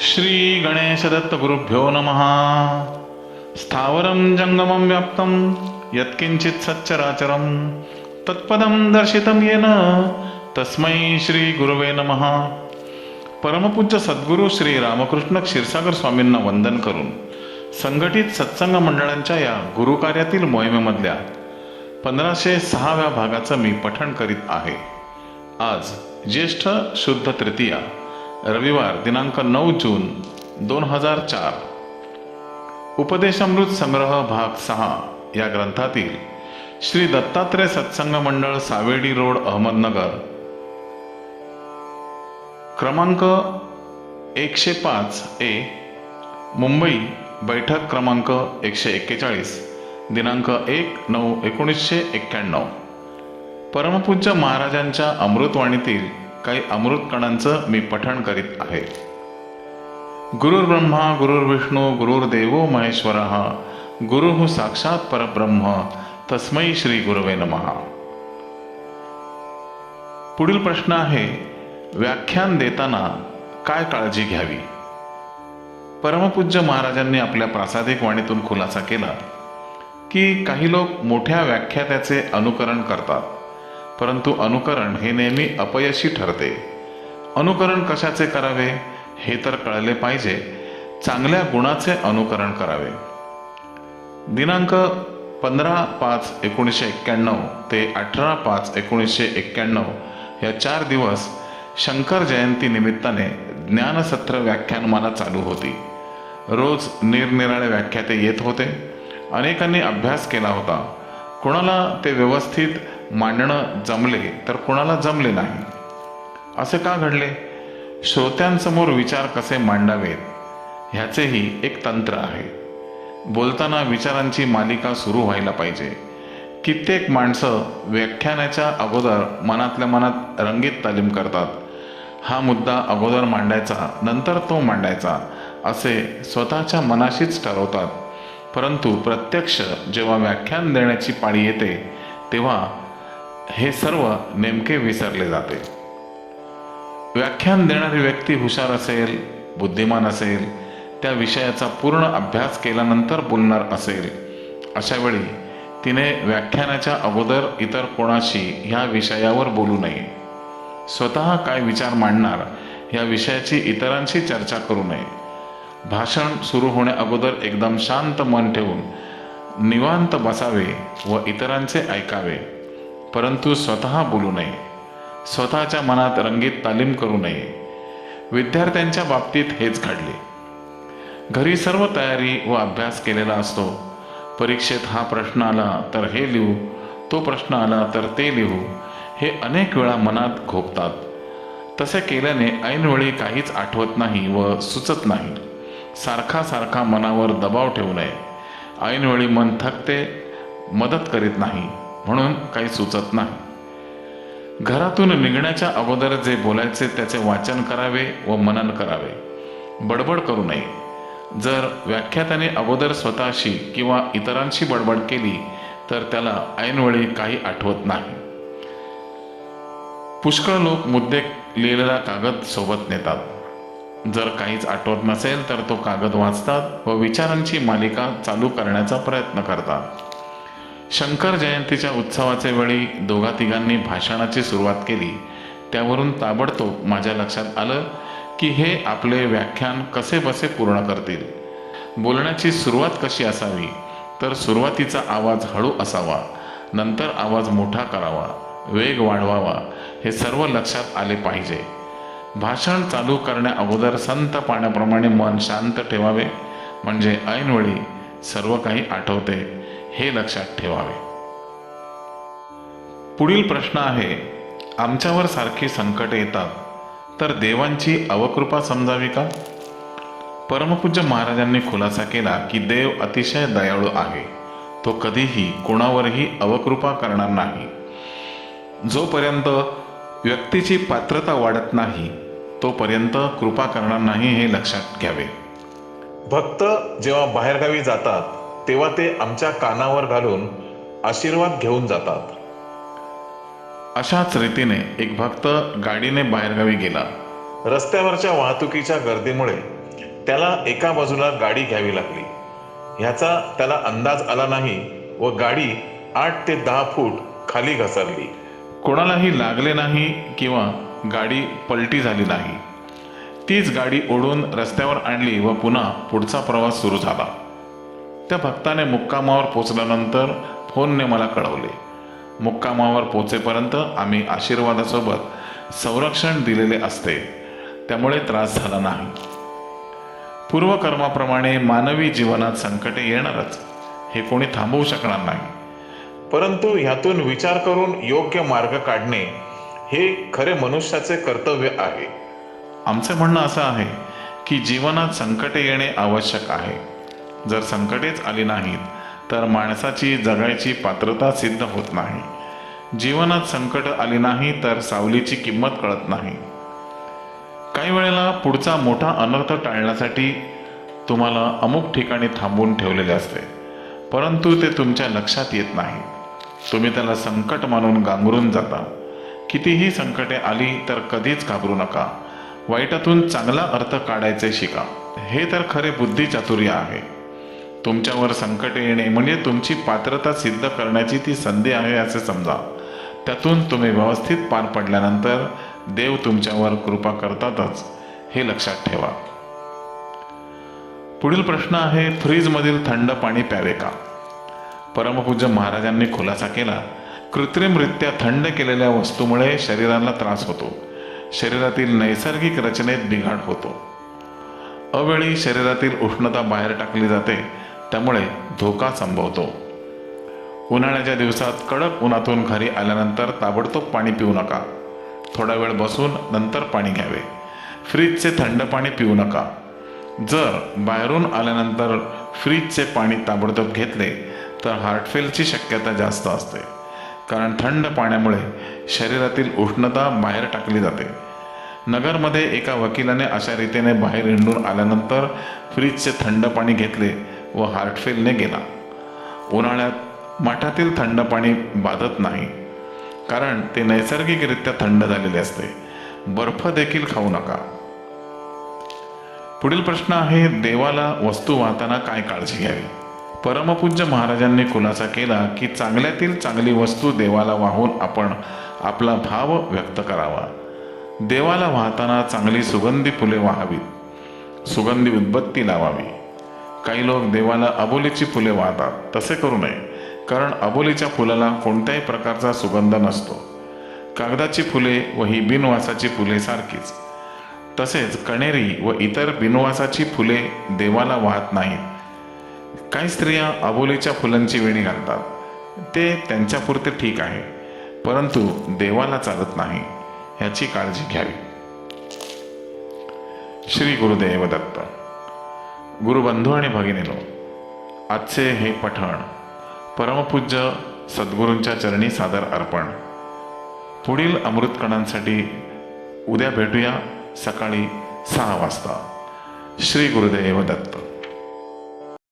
श्री गणेशदत्त गुरुभ्यो नमः. स्थावरं जङ्गमं व्याप्तं यत्किञ्चित् सच्चराचरं तत्पदं दर्शितं येन तस्मै श्री गुरुवे नमः. परमपूज्य सद्गुरू श्री रामकृष्ण क्षीरसागर स्वामींना वंदन करून संघटित सत्संग मंडळांच्या या गुरुकार्यातील मोहिमेमधल्या पंधराशे सहाव्या भागाचं मी पठण करीत आहे. आज ज्येष्ठ शुद्ध तृतीया रविवार दिनांक नऊ जून दोन हजार चार. उपदेशामृत संग्रह भाग सहा या ग्रंथातील श्री दत्तात्रय सत्संग मंडळ सावेडी रोड अहमदनगर. क्रमांक एकशे पाच ए मुंबई बैठक क्रमांक एकशे एक्केचाळीस दिनांक एक नऊ एकोणीसशे एक्क्याण्णव. परमपूज्य महाराजांच्या अमृतवाणीतील काही अमृत कणांचं मी पठण करीत आहे. गुरुर्ब्रह्मा गुरुर्विष्णू गुरुर्देवो महेश्वर गुरु साक्षात परब्रह्म तस्मै श्री गुरुवे नमः. पुढील प्रश्न आहे व्याख्यान देताना काय काळजी घ्यावी? परमपूज्य महाराजांनी आपल्या प्रासादिक वाणीतून खुलासा केला की काही लोक मोठ्या व्याख्यात्याचे अनुकरण करतात. परंतु अनुकरण हे नेहमी अपयशी ठरते. अनुकरण कशाचे करावे? हे तर कळले पाहिजे. चांगल्या गुणाचे अनुकरण करावे. दिनांक पंधरा पाच एकोणीसशे एक्क्याण्णव ते अठरा पाच एकोणीसशे एक्क्याण्णव या चार दिवस शंकर जयंती निमित्ताने ज्ञानसत्र व्याख्यानमाला चालू होती. रोज निरनिराळे व्याख्याते येत होते. अनेकांनी अभ्यास केला होता. कोणाला ते व्यवस्थित मांडणं जमले तर कोणाला जमले नाही. असे का घडले? श्रोत्यांसमोर विचार कसे मांडावेत? ह्याचेही एक तंत्र आहे. बोलताना विचारांची मालिका सुरू व्हायला पाहिजे. कित्येक माणसं व्याख्यानाच्या अगोदर मनातल्या मनात रंगीत तालीम करतात. हा मुद्दा अगोदर मांडायचा नंतर तो मांडायचा असे स्वतःच्या मनाशीच ठरवतात. परंतु प्रत्यक्ष जेव्हा व्याख्यान देण्याची पाळी येते तेव्हा हे सर्व नेमके विसरले जाते. व्याख्यान देणारी व्यक्ती हुशार असेल बुद्धिमान असेल त्या विषयाचा पूर्ण अभ्यास केल्यानंतर बोलणार असेल अशा वेळी तिने व्याख्यानाच्या अगोदर इतर कोणाशी ह्या विषयावर बोलू नये. स्वतः काय विचार मांडणार या विषयाची इतरांशी चर्चा करू नये. भाषण सुरू होण्या अगोदर एकदम शांत मन ठेवून निवांत बसावे व इतरांचे ऐकावे. परंतु स्वतः बोलू नये. स्वतःच्या मनात रंगीत तालीम करू नये. विद्यार्थ्यांच्या बाबतीत हेच घडले. घरी सर्व तयारी व अभ्यास केलेला असतो. परीक्षेत हा प्रश्न आला तर हे लिहू तो प्रश्न आला तर ते लिहू हे अनेक वेळा मनात घोपतात. तसे केल्याने ऐनवेळी काहीच आठवत नाही व सुचत नाही. सारखा सारखा मनावर दबाव ठेवू नये. ऐनवेळी मन थकते मदत करीत नाही. म्हणून काही सुचत नाही. घरातून निघण्याच्या अगोदर जे बोलायचे त्याचे वाचन करावे व मनन करावे. बडबड करू नये. जर व्याख्यात्याने अगोदर स्वतःशी किंवा इतरांशी बडबड केली तर त्याला ऐनवेळी काही आठवत नाही. पुष्कळ लोक मुद्दे लिहिलेला कागद सोबत नेतात. जर काहीच आठवत नसेल तर तो कागद वाचतात व विचारांची मालिका चालू करण्याचा प्रयत्न करतात. शंकर जयंतीच्या उत्सवाचे वेळी दोघा तिघांनी भाषणाची सुरुवात केली. त्यावरून ताबडतोब माझ्या लक्षात आलं की हे आपले व्याख्यान कसे बसे पूर्ण करतील. बोलण्याची सुरुवात कशी असावी? तर सुरुवातीचा आवाज हळू असावा नंतर आवाज मोठा करावा वेग वाढवावा हे सर्व लक्षात आले पाहिजे. भाषण चालू करण्या अगोदर संत पाण्याप्रमाणे मन शांत ठेवावे म्हणजे ऐनवेळी सर्व काही आठवते हे लक्षात ठेवावे. पुढील प्रश्न आहे आमच्यावर सारखी संकटे येतात तर देवांची अवकृपा समजावी का? परमपूज्य महाराजांनी खुलासा केला की देव अतिशय दयाळू आहे. तो कधीही कोणावरही अवकृपा करणार नाही. जोपर्यंत व्यक्तीची पात्रता वाढत नाही तोपर्यंत कृपा करणार नाही हे लक्षात घ्यावे. भक्त जेव्हा बाहेरगावी जातात तेव्हा ते आमच्या कानावर घालून आशीर्वाद घेऊन जातात. अशाच रीतीने एक भक्त गाडीने बाहेरगावी गेला. रस्त्यावरच्या वाहतुकीच्या गर्दीमुळे त्याला एका बाजूला गाडी घ्यावी लागली. ह्याचा त्याला अंदाज आला नाही व गाडी आठ ते दहा फूट खाली घसरली. कोणालाही लागले नाही किंवा गाडी पलटी झाली नाही. तीच गाडी ओढून रस्त्यावर आणली व पुन्हा पुढचा प्रवास सुरू झाला. त्या भक्ताने मुक्कामावर पोचल्यानंतर फोनने मला कळवले. मुक्कामावर पोचेपर्यंत आम्ही आशीर्वादासोबत संरक्षण दिलेले असते. त्यामुळे त्रास झाला नाही. पूर्वकर्माप्रमाणे मानवी जीवनात संकटे येणारच हे कोणी थांबवू शकणार नाही. परंतु ह्यातून विचार करून योग्य मार्ग काढणे हे खरे मनुष्याचे कर्तव्य आहे. आमचं म्हणणं असं आहे की जीवनात संकटे येणे आवश्यक आहे. जर संकटेच आली नाहीत तर माणसाची जगायची पात्रता सिद्ध होत नाही. जीवनात संकट आली नाही तर सावलीची किंमत कळत नाही. काही वेळेला पुढचा मोठा अनर्थ टाळण्यासाठी तुम्हाला अमुक ठिकाणी थांबवून ठेवलेले असते परंतु ते तुमच्या लक्षात येत नाही. तुम्ही त्याला संकट मानून गांगरून जाता. कितीही संकटे आली तर कधीच घाबरू नका. वाईटातून चांगला अर्थ काढायचे शिका. हे तर खरे बुद्धिचातुर्य आहे. तुमच्यावर संकट येणे म्हणजे तुमची पात्रता सिद्ध करण्याची ती संधी आहे असे समजा. त्यातून तुम्ही व्यवस्थित पार पडल्यानंतर देव तुमच्यावर कृपा करतातच हे लक्षात ठेवा. पुढील प्रश्न आहे फ्रीजमधील थंड पाणी प्यावे का? परमपूज्य महाराजांनी खुलासा केला. कृत्रिमरित्या थंड केलेल्या वस्तूमुळे शरीराला त्रास होतो. शरीरातील नैसर्गिक रचनेत बिघाड होतो. अवेळी शरीरातील उष्णता बाहेर टाकली जाते त्यामुळे धोका संभवतो. उन्हाळ्याच्या दिवसात कडक उन्हातून घरी आल्यानंतर ताबडतोब पाणी पिऊ नका. थोडा वेळ बसून नंतर पाणी घ्यावे. फ्रीजचे थंड पाणी पिऊ नका. जर बाहेरून आल्यानंतर फ्रीजचे पाणी ताबडतोब घेतले तर हार्टफेलची शक्यता जास्त असते. कारण थंड पाण्यामुळे शरीरातील उष्णता बाहेर टाकली जाते. नगरमध्ये एका वकिलाने अशा रीतीने बाहेर हिंडून आल्यानंतर फ्रीजचे थंड पाणी घेतले व हार्टफेलने गेला. उन्हाळ्यात माठातील थंड पाणी बाधत नाही कारण ते नैसर्गिकरित्या थंड झालेले असते. बर्फ देखील खाऊ नका. पुढील प्रश्न आहे देवाला वस्तू वाहताना काय काळजी घ्यावी? परमपूज्य महाराजांनी खुलासा केला की चांगल्यातील चांगली वस्तू देवाला वाहून आपण आपला भाव व्यक्त करावा. देवाला वाहताना चांगली सुगंधी फुले वाहावीत. सुगंधी उदबत्ती लावावी. काही लोक देवाला अबोलीची फुले वाहतात. तसे करू नये कारण अबोलीच्या फुलाला कोणत्याही प्रकारचा सुगंध नसतो. कागदाची फुले व ही बिनवासाची फुले सारखीच. तसेच कणेरी व इतर बिनवासाची फुले देवाला वाहत नाहीत. काही स्त्रिया अबोलीच्या फुलांची वेणी घालतात. ते त्यांच्यापुरते ठीक आहे परंतु देवाला चालत नाही ह्याची काळजी घ्यावी. श्री गुरुदेव दत्त. गुरुबंधू आणि भगिनीनो आजचे हे पठण परमपूज्य सद्गुरूंच्या चरणी सादर अर्पण. पुढील अमृतकणांसाठी उद्या भेटूया सकाळी सहा वाजता. श्री गुरुदेव दत्त.